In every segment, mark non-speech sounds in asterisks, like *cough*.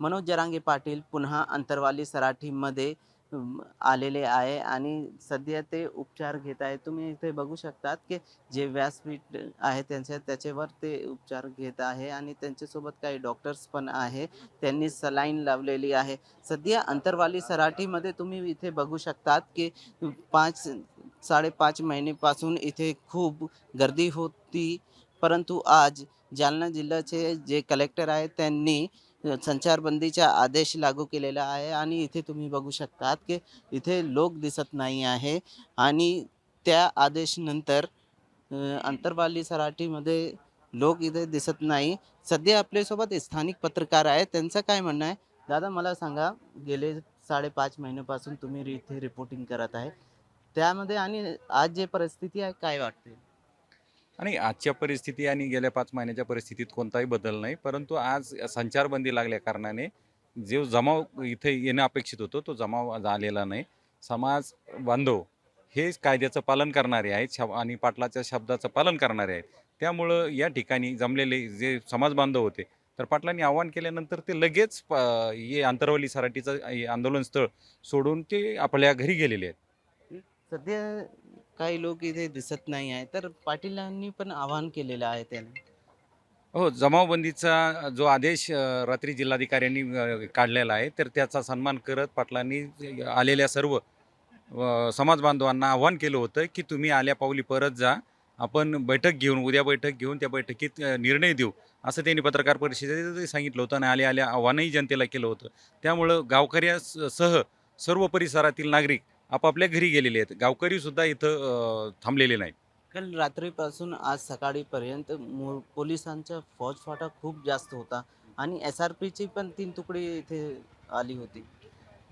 मनोज जरांगे पाटील पुन्हा अंतरवाली सराठीमध्ये आलेले आहे आणि सध्या ते उपचार घेत आहे तुम्ही इथे बघू शकतात की जे व्यासपीठ आहे त्यांच्या त्याच्यावर ते उपचार घेत आहे आणि त्यांच्यासोबत काही डॉक्टर्स पण आहे. त्यांनी सलाईन लावलेली आहे. सध्या अंतरवाली सराठीमध्ये तुम्ही इथे बघू शकतात की पाच साडेपाच महिनेपासून इथे खूप गर्दी होती. परंतु आज जालना जिल्ह्याचे जे कलेक्टर आहेत त्यांनी संचारबंदीचा आदेश लागू केलेला आहे आणि इथे तुम्ही बघू शकतात की इथे लोक दिसत नाही आहे आणि त्या आदेशनंतर अंतरवाली सराठीमध्ये लोक इथे दिसत नाही. सध्या आपल्यासोबत स्थानिक पत्रकार आहेत. त्यांचं काय म्हणणं आहे? दादा मला सांगा गेले साडेपाच महिन्यापासून तुम्ही इथे रिपोर्टिंग करत आहे. त्यामध्ये आणि आज जे परिस्थिती आहे काय वाटते? आणि आजच्या परिस्थिती आणि गेल्या पाच महिन्याच्या परिस्थितीत कोणताही बदल नाही परंतु आज संचारबंदी लागल्या कारणाने जो जमाव इथे येणं अपेक्षित होतो तो जमाव झालेला नाही. समाज बांधव हे कायद्याचं पालन करणारे आहेत शब आणि पाटलाच्या शब्दाचं पालन करणारे आहेत. त्यामुळं या ठिकाणी जमलेले जे समाज बांधव होते तर पाटलांनी आव्हान केल्यानंतर ते लगेच प- हे आंतरवली सराटीचं हे आंदोलन स्थळ सोडून ते आपल्या घरी गेलेले आहेत. सध्या काही लोक इथे दिसत नाही आहे. तर पाटीलांनी पण आवाहन केलेलं आहे त्याने हो जमावबंदीचा जो आदेश अ, रात्री जिल्हाधिकाऱ्यांनी अ, काढलेला आहे तर त्याचा सन्मान करत पाटलांनी आलेल्या सर्व अ, समाज बांधवांना आव्हान केलं होतं की तुम्ही आल्या पावली परत जा. आपण बैठक घेऊन उद्या बैठक घेऊन त्या बैठकीत अ, निर्णय देऊ असं त्यांनी पत्रकार परिषदेत सांगितलं होतं आणि आल्या आल्या आव्हानही जनतेला केलं होतं. त्यामुळं गावकऱ्यासह सर्व परिसरातील नागरिक आपापल्या घरी गेलेले आहेत. गावकरीसुद्धा इथं अ, थांबलेले नाहीत. काल रात्रीपासून आज सकाळीपर्यंत मो- पोलिसांचा फौजफाटा खूप जास्त होता आणि एस आर पीची पण तीन तुकडी इथे आली होती.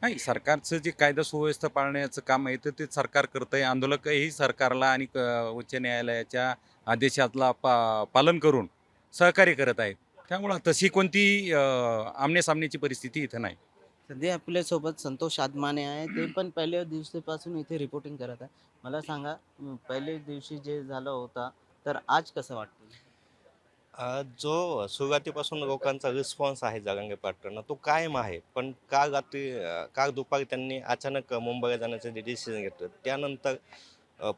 नाही सरकारचं जे कायदा सुव्यवस्था पाळण्याचं काम आहे तर ते सरकार करतं आहे आंदोलकही सरकारला आणि उच्च न्यायालयाच्या आदेशातला पा पालन करून सहकार्य करत आहेत. त्यामुळं तशी कोणती आमनेसामनेची परिस्थिती इथं नाही. सध्या आपल्यासोबत संतोष आदमाने आहे. ते पण पहिल्या दिवसापासून इथे रिपोर्टिंग करत आहे. मला सांगा पहिल्या दिवशी जे झालं होता तर आज कसं वाटतं? जो सुरुवातीपासून लोकांचा रिस्पॉन्स आहे जरांगे पाटलांना तो कायम आहे. पण काल रात्री काल दुपारी त्यांनी अचानक मुंबईला जाण्याचं डिसिजन घेतलं त्यानंतर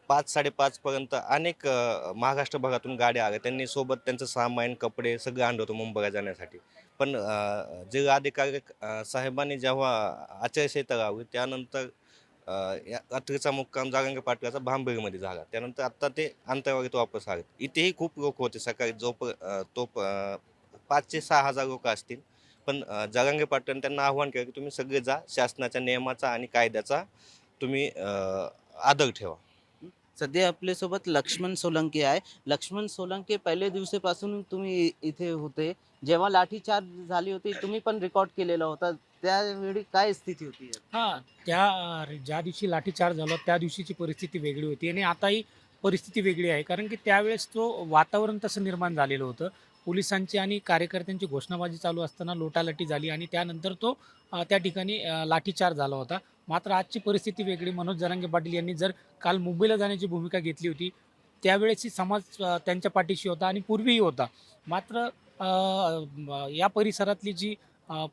पाच साडेपाचपर्यंत अनेक महाराष्ट्र भागातून गाड्या आल्या. त्यांनी सोबत त्यांचं सामान कपडे सगळं आणलं होतं मुंबईला जाण्यासाठी. पण जे अधिकारी साहेबांनी जेव्हा आचारसंहिता लावली त्यानंतर या रात्रीचा मुक्काम जारंगे पाटलाचा भांबेरीमध्ये झाला. त्यानंतर आत्ता ते अंतरावरीत वापस आले इथेही खूप लोक होते सकाळी जो प- तो प- पाचशे सहा हजार लोक असतील. पण जागांगे जरांगे पाटलांनी त्यांना आव्हान केलं की तुम्ही सगळे जा शासनाच्या नियमाचा आणि कायद्याचा तुम्ही आदर ठेवा. सध्या आपल्यासोबत लक्ष्मण सोलंकी आहे. लक्ष्मण सोलंकी पहिल्या दिवसापासून तुम्ही इथे होते. जेव्हा लाठीचार्ज झाली होती तुम्ही पण रेकॉर्ड केलेला होता. त्यावेळी काय स्थिती होती? हां त्या ज्या दिवशी लाठीचार्ज झाला त्या दिवशीची परिस्थिती वेगळी होती. आणि आताही परिस्थिती वेगळी आहे. कारण की त्यावेळेस तो वातावरण तसं निर्माण झालेलं होतं. पोलिसांची आणि कार्यकर्त्यांची घोषणाबाजी चालू असताना लोटालटी झाली आणि त्यानंतर तो त्या ठिकाणी लाठीचार लाठीचार्ज झाला होता. मात्र आजची परिस्थिती वेगळी. मनोज जरांगे पाटील यांनी जर काल मुंबईला जाण्याची भूमिका घेतली होती त्यावेळेसही समाज त्यांच्या पाठीशी होता आणि पूर्वीही होता. मात्र या परिसरातली जी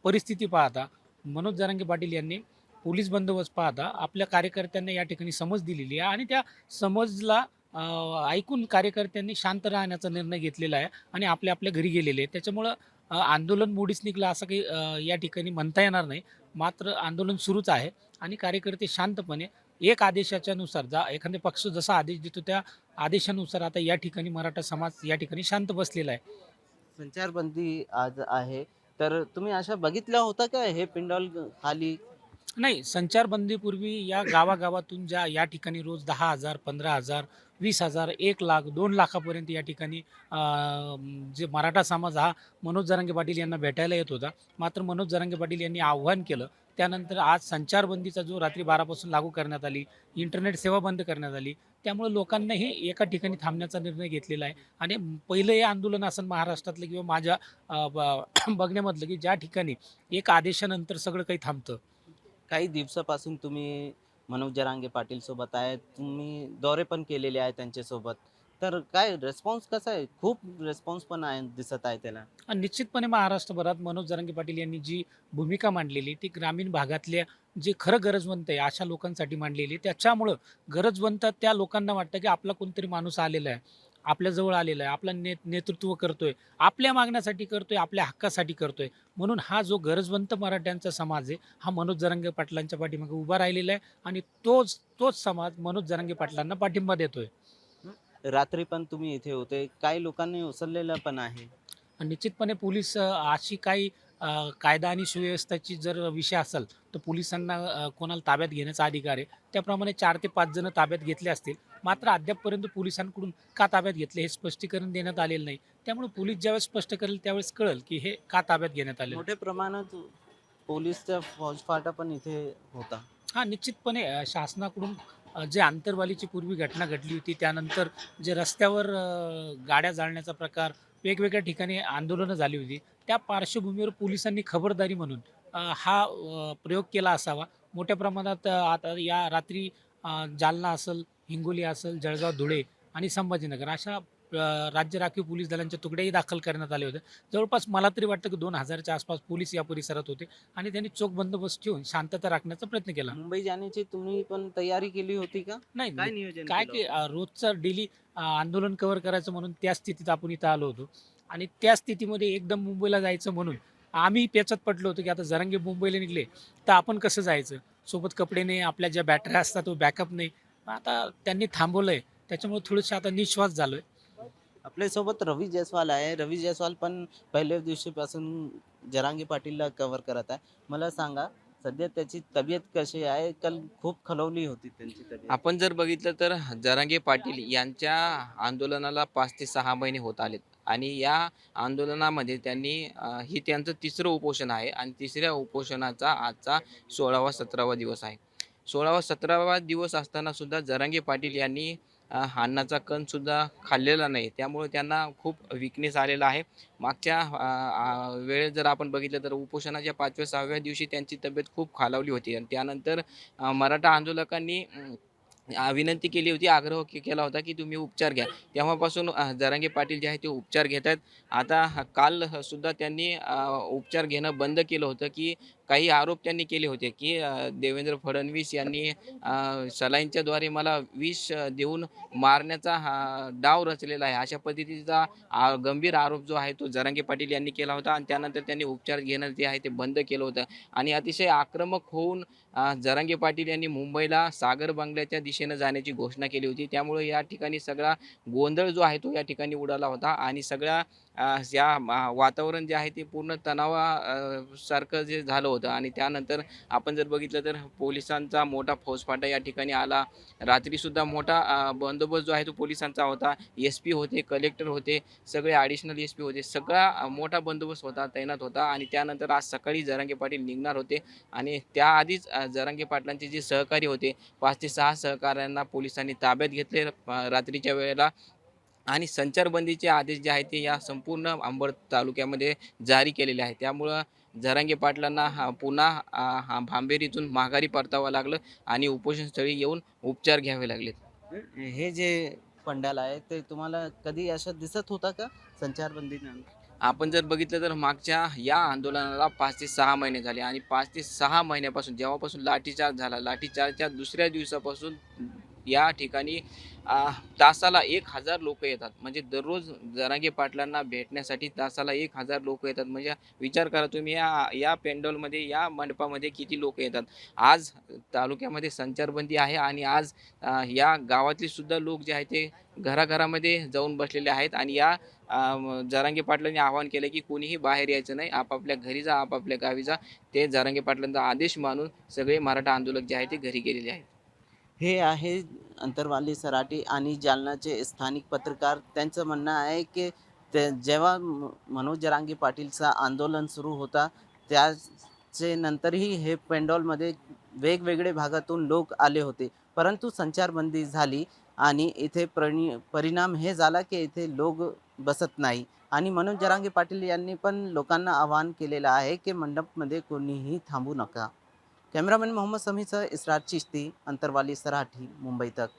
परिस्थिती पाहता मनोज जरांगे पाटील यांनी पोलीस बंदोबस्त पाहता आपल्या कार्यकर्त्यांना या ठिकाणी समज दिलेली आहे आणि त्या समजला ऐकून कार्यकर्त्यांनी शांत राहण्याचा निर्णय घेतलेला आहे आणि आपल्या आपल्या घरी गेलेले आहेत. त्याच्यामुळं आंदोलन मोडीच निघलं असं काही या ठिकाणी म्हणता येणार नाही. मात्र आंदोलन सुरूच आहे आणि कार्यकर्ते शांतपणे एक आदेशाच्या नुसार जा एखादा पक्ष जसा आदेश देतो त्या आदेशानुसार आता या ठिकाणी मराठा समाज या ठिकाणी शांत बसलेला आहे. संचारबंदी आज आहे. तर तुम्ही अशा बघितल्या होता का हे पिंडॉल खाली? नाही संचारबंदीपूर्वी या गावागावातून ज्या या ठिकाणी रोज दहा हजार पंधरा हजार वीस हजार एक लाख दोन लाखापर्यंत या ठिकाणी जे मराठा समाज हा मनोज जरांगे पाटील यांना भेटायला येत होता. मात्र मनोज जरांगे पाटील यांनी आव्हान केलं. त्यानंतर आज संचारबंदीचा जो रात्री बारापासून लागू करण्यात आली इंटरनेट सेवा बंद करण्यात आली त्यामुळे लोकांनाही एका ठिकाणी थांबण्याचा निर्णय घेतलेला आहे. आणि पहिलं हे आंदोलन असं महाराष्ट्रातलं किंवा माझ्या ब- *clears throat* बघण्यामधलं की ज्या ठिकाणी एक आदेशानंतर सगळं काही थांबतं. काही दिवसापासून तुम्ही मनोज जरांगे पाटील सोबत आहे. तुम्ही दौरे पण केलेले आहे त्यांच्यासोबत. तर काय रेस्पॉन्स कसा आहे? खूप रेस्पॉन्स पण आहे दिसत आहे त्याला. आणि निश्चितपणे महाराष्ट्रभरात मनोज जरांगे पाटील यांनी जी भूमिका मांडलेली ती ग्रामीण भागातल्या जे खरं गरजवंत आहे अशा लोकांसाठी मांडलेली त्याच्यामुळं गरजवंत त्या लोकांना वाटतं की आपला कोणतरी माणूस आलेला आहे. आपल्याजवळ आलेला आहे आपला ने नेतृत्व करतोय आपल्या मागण्यासाठी करतोय आपल्या हक्कासाठी करतोय. म्हणून हा जो गरजवंत मराठ्यांचा समाज आहे हा मनोज जरांगे पाटलांच्या पाठीमागे उभा राहिलेला आहे आणि तोच तोच समाज मनोज जरांगे पाटलांना पाठिंबा देतोय. रात्री पण तुम्ही इथे होते. काही लोकांनी उचललेलं पण आहे. निश्चितपणे पोलीस अशी काही कायदा आणि सुव्यवस्थेची जर विषय असेल तर पोलिसांना कोणाला ताब्यात घेण्याचा अधिकार आहे. त्याप्रमाणे चार ते पाच जण ताब्यात घेतले असतील. मात्र अद्यापपर्यंत पोलिसांकडून का ताब्यात घेतले हे स्पष्टीकरण देण्यात आलेलं नाही. त्यामुळे पोलीस ज्यावेळेस स्पष्ट करेल त्यावेळेस कळेल की हे का ताब्यात घेण्यात आले मोठ्या प्रमाणात पोलीसचा फौजफाटा पण इथे होता. हा निश्चितपणे शासनाकडून जे आंतरवालीची पूर्वी घटना घडली होती त्यानंतर जे रस्त्यावर गाड्या जाळण्याचा प्रकार वेगवेगळ्या ठिकाणी आंदोलनं झाली होती त्या पार्श्वभूमीवर पोलिसांनी खबरदारी म्हणून हा प्रयोग केला असावा. मोठ्या प्रमाणात आता या रात्री जालना असेल हिंगोली असेल जळगाव धुळे आणि संभाजीनगर अशा राज्य राखीव पोलीस दलांच्या तुकड्याही दाखल करण्यात आले होते. जवळपास मला तरी वाटतं की दोन हजारच्या आसपास पोलीस या परिसरात होते आणि त्यांनी चोख बंदोबस्त ठेवून शांतता राखण्याचा प्रयत्न केला. मुंबई जाण्याची तुम्ही पण तयारी केली होती का? नाही काय नियोजन काय केलं की रोजचं डेली आंदोलन कव्हर करायचं म्हणून त्या स्थितीत आपण इथं आलो होतो. आणि त्या स्थितीमध्ये एकदम मुंबईला जायचं म्हणून आम्ही पेचत पडलो होतो की आता जरंगे मुंबईला निघले तर आपण कसं जायचं? सोबत कपडे नाही आपल्या ज्या बॅटऱ्या असतात तो बॅकअप नाही. आता त्यांनी थांबवलंय. त्याच्यामुळे थोडंसं आता निश्वास झालोय. आपल्यासोबत रवी जयस्वाल आहे. रवी जयस्वाल पण पहिल्या दिवशीपासून जरांगी पाटीलला कव्हर करत आहे. मला सांगा सध्या त्याची तब्येत कशी आहे? काल खूप खलवली होती त्यांची तब्येत. आपण जर बघितलं तर जरांगे पाटील यांच्या आंदोलनाला पाच ते सहा महिने होत आलेत. आणि या आंदोलनामध्ये त्यांनी ही त्यांचं तिसरं उपोषण आहे. आणि तिसऱ्या उपोषणाचा आजचा सोळावा सतरावा दिवस आहे. सोळावा सतरावा दिवस असताना सुद्धा जरांगे पाटील यांनी अ, अन्नाचा खाल्लेला नाही. त्यामुळे त्यांना खूप विकनेस आलेला आहे. मागच्या वेळेत जर आपण बघितलं तर उपोषणाच्या पाचव्या सहाव्या दिवशी त्यांची तब्येत खूप खालावली होती. आणि त्यानंतर मराठा आंदोलकांनी विनंती केली होती आग्रह केला होता की तुम्ही उपचार घ्या. तेव्हापासून जरांगे पाटील जे आहे ते उपचार घेत आहेत आता काल सुद्धा त्यांनी उपचार घेणं बंद केलं होतं की काही आरोप त्यांनी केले होते की देवेंद्र फडणवीस यांनी अ, सलाईंच्याद्वारे मला विष देऊन मारण्याचा हा डाव रचलेला आहे. अशा पद्धतीचा गंभीर आरोप जो आहे तो जरांगे पाटील यांनी केला होता आणि त्यानंतर त्यांनी उपचार घेणं जे आहे ते बंद केलं होतं. आणि अतिशय आक्रमक होऊन जरांगे पाटील यांनी मुंबईला सागर बंगल्याच्या दिशेनं जाण्याची घोषणा केली होती. त्यामुळे या ठिकाणी सगळा गोंधळ जो आहे तो या ठिकाणी उडाला होता आणि सगळ्या या वातावरण जे आहे ते पूर्ण तणावासारखं सारखं जे झालं होतं आणि त्यानंतर आपण जर बघितलं तर पोलिसांचा मोठा फौजफाटा या ठिकाणी आला. रात्रीसुद्धा मोठा बंदोबस्त जो आहे तो पोलिसांचा होता. एस पी होते कलेक्टर होते सगळे ॲडिशनल एस पी होते. सगळा मोठा बंदोबस्त होता तैनात होता आणि त्यानंतर आज सकाळी जरांगे पाटील निघणार होते आणि त्याआधीच जरांगे पाटलांचे जे सहकारी होते पाच ते सहा सहकाऱ्यांना पोलिसांनी ताब्यात घेतले. रात्रीच्या वेळेला आणि संचारबंदीचे आदेश जे आहेत ते या संपूर्ण अंबड तालुक्यामध्ये जारी केलेले आहेत. त्यामुळं जरांगे पाटलांना हा पुन्हा भांबेरीतून माघारी परतावं लागलं आणि उपोषणस्थळी येऊन उपचार घ्यावे लागलेत. हे जे पंडाल आहे ते तुम्हाला कधी असं दिसत होता का संचारबंदीनंतर आपण जर बघितलं तर मागच्या या आंदोलनाला पाच ते सहा महिने झाले आणि पाच ते सहा महिन्यापासून जेव्हापासून लाठीचार्ज झाला लाठीचार्जच्या दुसऱ्या दिवसापासून या ठिकाणी तासाला एक हजार लोक येतात. म्हणजे दररोज जरांगे पाटलांना भेटण्यासाठी तासाला एक हजार लोक येतात. म्हणजे विचार करा तुम्ही या या पेंडॉलमध्ये या मंडपामध्ये किती लोक येतात? आज तालुक्यामध्ये संचारबंदी आहे आणि आज आ, या गावातले सुद्धा लोक जे आहेत ते घराघरामध्ये जाऊन बसलेले आहेत आणि या अम, जरांगे पाटलांनी आवाहन केलं की कोणीही बाहेर यायचं नाही. आपापल्या घरी जा आपापल्या गावी जा. ते जरांगे पाटलांचा आदेश मानून सगळे मराठा आंदोलक जे आहेत ते घरी गेलेले आहेत. हे आहे अंतरवाली सराटी आणि जालनाचे स्थानिक पत्रकार. त्यांचं म्हणणं आहे की ते जेव्हा मनोज जरांगे पाटीलचा आंदोलन सुरू होता त्याचे नंतरही हे पेंडॉलमध्ये वेगवेगळे भागातून लोक आले होते. परंतु संचारबंदी झाली आणि इथे प्रणी परिणाम हे झाला की इथे लोक बसत नाही. आणि मनोज जरांगे पाटील यांनी पण लोकांना आवाहन केलेलं आहे की मंडपमध्ये कोणीही थांबू नका. कॅमेरामॅन मोहम्मद समीचं इस्रार चिश्ती अंतरवाली सराठी मुंबई तक.